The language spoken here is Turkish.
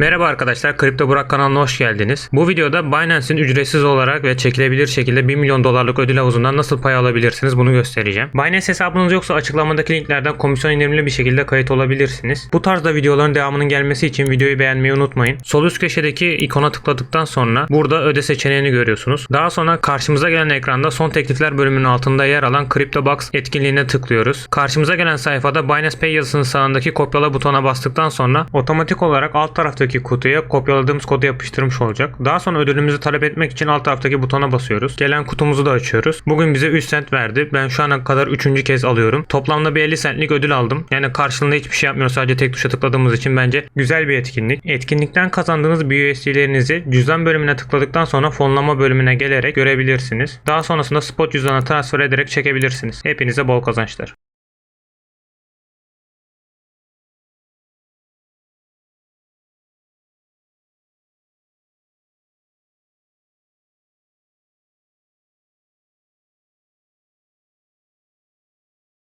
Merhaba arkadaşlar, Kripto Burak kanalına hoş geldiniz. Bu videoda Binance'in ücretsiz olarak ve çekilebilir şekilde 1 milyon dolarlık ödül havuzundan nasıl pay alabilirsiniz bunu göstereceğim. Binance hesabınız yoksa açıklamadaki linklerden komisyon indirimli bir şekilde kayıt olabilirsiniz. Bu tarzda videoların devamının gelmesi için videoyu beğenmeyi unutmayın. Sol üst köşedeki ikona tıkladıktan sonra burada öde seçeneğini görüyorsunuz. Daha sonra karşımıza gelen ekranda son teklifler bölümünün altında yer alan CryptoBox etkinliğine tıklıyoruz. Karşımıza gelen sayfada Binance Pay yazısının sağındaki kopyala butona bastıktan sonra otomatik olarak alt taraftaki kutuya kopyaladığımız kodu yapıştırmış olacak. Daha sonra ödülümüzü talep etmek için alt taraftaki butona basıyoruz. Gelen kutumuzu da açıyoruz. Bugün bize 3 cent verdi. Ben şu ana kadar 3. kez alıyorum. Toplamda bir 50 centlik ödül aldım. Yani karşılığında hiçbir şey yapmıyoruz. Sadece tek tuşa tıkladığımız için bence güzel bir etkinlik. Etkinlikten kazandığınız BUSD'lerinizi cüzdan bölümüne tıkladıktan sonra fonlama bölümüne gelerek görebilirsiniz. Daha sonrasında spot cüzdana transfer ederek çekebilirsiniz. Hepinize bol kazançlar.